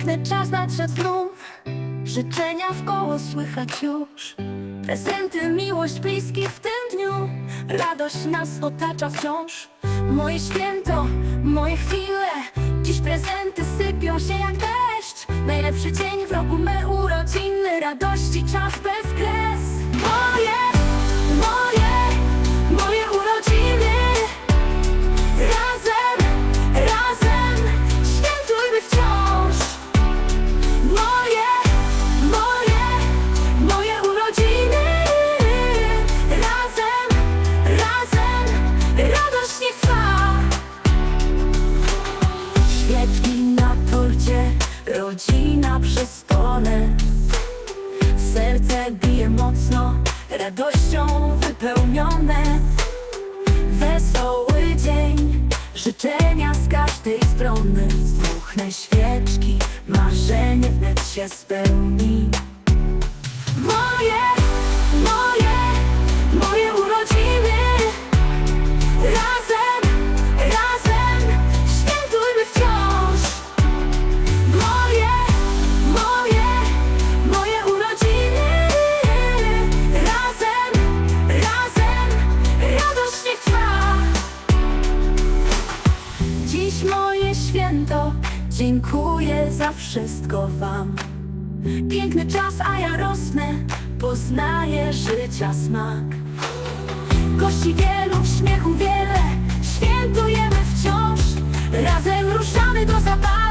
Piękny czas nadszedł znów. Życzenia w koło słychać już. Prezenty, miłość bliskich w tym dniu. Radość nas otacza wciąż. Moje święto, moje chwile. Dziś prezenty sypią się jak deszcz. Najlepszy dzień w roku, me urodziny. Radości czas bez kres rodzina przy stole Serce bije mocno, radością wypełnione. Wesoły dzień, życzenia z każdej strony. Zdmuchnę świeczki, marzenie wnet się spełni święto. Dziękuję za wszystko wam. Piękny czas, a ja rosnę. Poznaję życia smak. Gości wielu, śmiechu wiele. Świętujemy wciąż. Razem ruszamy do zabawy.